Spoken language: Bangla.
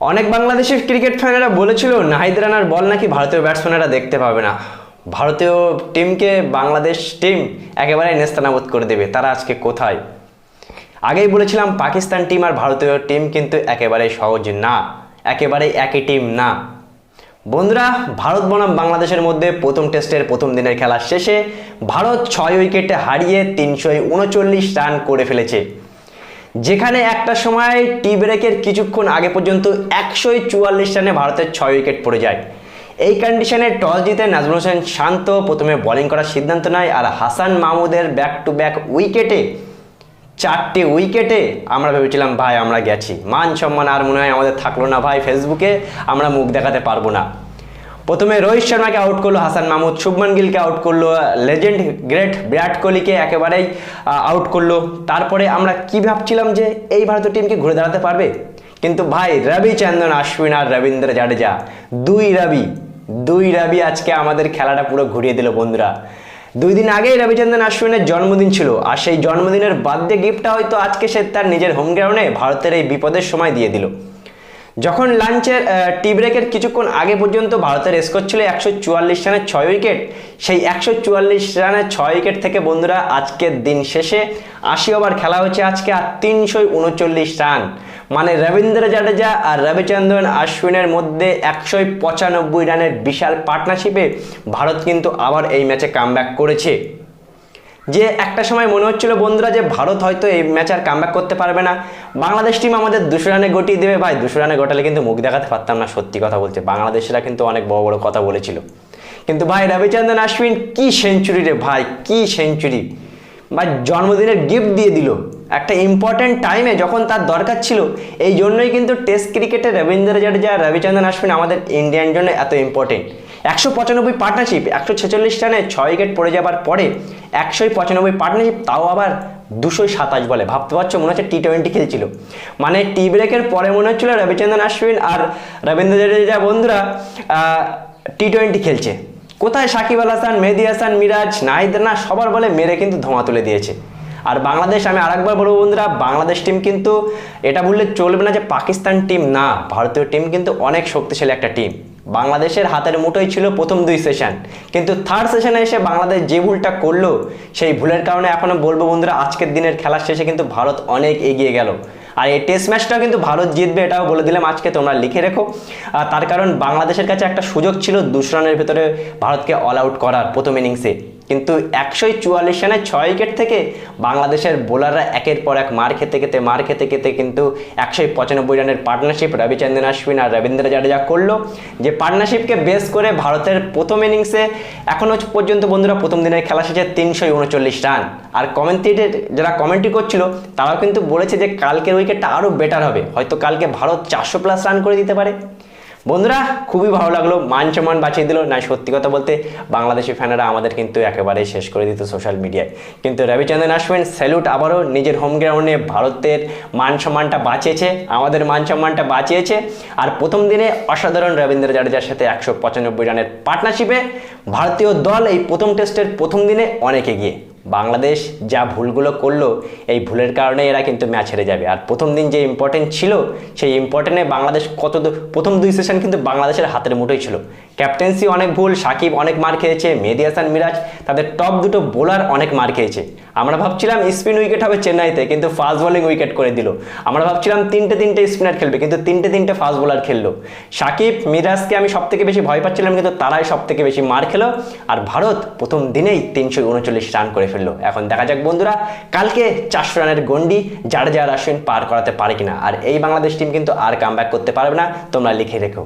অনেক বাংলাদেশের ক্রিকেট ফ্যানেরা বলেছিল, নাহিদ রানার বল নাকি ভারতীয় ব্যাটসম্যানেরা দেখতে পাবে না। ভারতীয় টিমকে বাংলাদেশ টিম একেবারে নেস্তানাবোধ করে দেবে। তারা আজকে কোথায়? আগেই বলেছিলাম, পাকিস্তান টিম আর ভারতীয় টিম কিন্তু একেবারেই সহজ না। একেবারেই একই টিম না। বন্ধুরা, ভারত বনাম বাংলাদেশের মধ্যে প্রথম টেস্টের প্রথম দিনের খেলা শেষে ভারত ছয় উইকেটে হারিয়ে তিনশো উনচল্লিশ রান করে ফেলেছে। যেখানে একটা সময় টি ব্রেকের কিছুক্ষণ আগে পর্যন্ত একশোই চুয়াল্লিশ রানে ভারতের ছয় উইকেট পড়ে যায়। এই কন্ডিশনে টস জিতে নাজমুল হোসেন শান্ত, প্রথমে বোলিং করার সিদ্ধান্ত নেয় আর হাসান মাহমুদের ব্যাক টু ব্যাক উইকেটে চারটে উইকেটে আমরা ভেবেছিলাম, ভাই, আমরা গেছি। মান সম্মান আর মনে হয় আমাদের থাকল না। ভাই ফেসবুকে আমরা মুখ দেখাতে পারব না। প্রথমে রোহিত শর্মাকে আউট করল হাসান মাহমুদ, শুভমান গিলকে আউট করল লেজেন্ড গ্রেট বিরাট কোহলিকে একেবারেই আউট করল। তারপরে আমরা কি ভাবছিলাম যে এই ভারতীয় টিমকে ঘুরে দাঁড়াতে পারবে? কিন্তু ভাই রবিচন্দ্রন অশ্বিন আর রবীন্দ্র জাডেজা, দুই রবি দুই রবি আজকে আমাদের খেলাটা পুরো ঘুরিয়ে দিল বন্ধুরা। দুই দিন আগেই রবিচন্দ্রন অশ্বিনের জন্মদিন ছিল, আর সেই জন্মদিনের বার্থডে গিফটটা হয়তো আজকে সে তার নিজের হোম গ্রাউন্ডে ভারতের এই বিপদের সময় দিয়ে দিল। যখন লাঞ্চের টি ব্রেকের কিছুক্ষণ আগে পর্যন্ত ভারতের স্কোর ছিল একশো চুয়াল্লিশ রানের ছয় উইকেট সেই একশো চুয়াল্লিশ রানের ছয় উইকেট থেকে বন্ধুরা আজকের দিন শেষে আশি ওভার খেলা হয়েছে আজকে আর তিনশো উনচল্লিশ রান। মানে রবীন্দ্র জাডেজা আর রবিচন্দ্রন অশ্বিনের মধ্যে একশো পঁচানব্বই রানের বিশাল পার্টনারশিপে ভারত কিন্তু আবার এই ম্যাচে কামব্যাক করেছে। যে একটা সময় মনে হচ্ছিল বন্ধুরা যে ভারত হয়তো এই ম্যাচ আর কামব্যাক করতে পারবে না। বাংলাদেশ টিম আমাদের দুশো রানে গটিয়ে দেবে। ভাই, দুশো রানে গটালে কিন্তু মুখ দেখাতে পারতাম না, সত্যি কথা বলছে বাংলাদেশিরা কিন্তু অনেক বড় বড় কথা বলেছিল। কিন্তু ভাই, রবিচন্দ্রন অশ্বিন কি সেঞ্চুরি রে ভাই, কি সেঞ্চুরি বা জন্মদিনের গিফট দিয়ে দিল। একটা ইম্পর্ট্যান্ট টাইমে যখন তার দরকার ছিল, এই জন্যই কিন্তু টেস্ট ক্রিকেটে রবীন্দ্র জাডেজা রবিচন্দ্রন অশ্বিন আমাদের ইন্ডিয়ান জন্য এত ইম্পর্টেন্ট একশো পঁচানব্বই পার্টনারশিপ একশো ছেচল্লিশ রানে ছয় উইকেট পড়ে যাবার পরে একশোই পঁচানব্বই পার্টনারশিপ তাও আবার দুশোই সাতাশ বলে। ভাবতে পারছ? মনে হচ্ছে টি টোয়েন্টি খেলছিল। মানে টি ব্রেকের পরে মনে হচ্ছিল রবিচন্দ্রন আশ্বিন আর রবীন্দ্র জাডেজা বন্ধুরা টি টোয়েন্টি খেলছে। কোথায় সাকিব আল হাসান, মেহেদি হাসান, মিরাজ, নাহিদ না সবার বলে মেরে কিন্তু ধোঁয়া তুলে দিয়েছে। আর বাংলাদেশ, আমি আরেকবার বলব বন্ধুরা, বাংলাদেশ টিম কিন্তু এটা বললে চলবে না যে পাকিস্তান টিম না, ভারতীয় টিম কিন্তু অনেক শক্তিশালী একটা টিম বাংলাদেশের হাতের মুঠোই ছিল প্রথম দুই সেশন। কিন্তু থার্ড সেশনে এসে বাংলাদেশ যে ভুলটা করল, সেই ভুলের কারণে এখনও বলব বন্ধুরা, আজকের দিনের খেলার শেষে কিন্তু ভারত অনেক এগিয়ে গেল। আর এই টেস্ট ম্যাচটাও কিন্তু ভারত জিতবে, এটাও বলে দিলাম আজকে, তোমরা লিখে রেখো। আর তার কারণ বাংলাদেশের কাছে একটা সুযোগ ছিল, দুশো রানের ভেতরে ভারতকে অল আউট করার প্রথম ইনিংসে কিন্তু একশোই চুয়াল্লিশ রানের ছয় উইকেট থেকে বাংলাদেশের বোলাররা একের পর এক মার খেতে খেতে, মার খেতে খেতে কিন্তু একশোই পঁচানব্বই রানের পার্টনারশিপ রবিচন্দ্রন অশ্বিন আর রবীন্দ্র জাডেজা করল, যে পার্টনারশিপকে বেস করে ভারতের প্রথম ইনিংসে এখনও পর্যন্ত বন্ধুরা প্রথম দিনের খেলা শেষে তিনশো উনচল্লিশ রান। আর কমেন্ট্রিটের যারা কমেন্ট্রি করছিল, তারাও কিন্তু বলেছে যে কালকের উইকেটটা আরও বেটার হবে। হয়তো কালকে ভারত চারশো প্লাস রান করে দিতে পারে। বন্ধুরা, খুবই ভালো লাগল, মান সম্মান বাঁচিয়ে দিল। না, সত্যি কথা বলতে, বাংলাদেশি ফ্যানেরা আমাদের কিন্তু একেবারেই শেষ করে দিত সোশ্যাল মিডিয়ায় কিন্তু রবিচন্দ্রন আসবেন স্যালুট আবারও নিজের হোম গ্রাউন্ডে ভারতের মান সম্মানটা বাঁচিয়েছে, আমাদের মান সম্মানটা বাঁচিয়েছে। আর প্রথম দিনে অসাধারণ রবীন্দ্র জাডেজার সাথে একশো পঁচানব্বই রানের পার্টনারশিপে ভারতীয় দল এই প্রথম টেস্টের প্রথম দিনে অনেক এগিয়ে। বাংলাদেশ যা ভুলগুলো করল, এই ভুলের কারণে এরা কিন্তু ম্যাচ হেরে যাবে। আর প্রথম দিন যে ইম্পর্টেন্ট ছিল, সেই ইম্পর্টেন্টে বাংলাদেশ কত প্রথম দুই সেশন কিন্তু বাংলাদেশের হাতের মুঠোই ছিল। ক্যাপ্টেন্সি অনেক ভুল, সাকিব অনেক মার খেয়েছে, মেহেদি হাসান, মিরাজ, তাদের টপ দুটো বোলার অনেক মার খেয়েছে। আমরা ভাবছিলাম স্পিন উইকেট হবে চেন্নাইতে, কিন্তু ফাস্ট বোলিং উইকেট করে দিল। আমরা ভাবছিলাম তিনটে তিনটে স্পিনার খেলবে, কিন্তু তিনটে তিনটে ফাস্ট বোলার খেললো। সাকিব, মিরাজকে আমি সব থেকে বেশি ভয় পাচ্ছিলাম, কিন্তু তারাই সব থেকে বেশি মার খেলো। আর ভারত প্রথম দিনেই তিনশো উনচল্লিশ রান করে ফেলল এখন দেখা যাক বন্ধুরা, কালকে চারশো রানের গন্ডি জাডেজা আর পার করাতে পারে কিনা। আর এই বাংলাদেশ টিম কিন্তু আর কাম করতে পারবে না। তোমরা লিখে রেখো।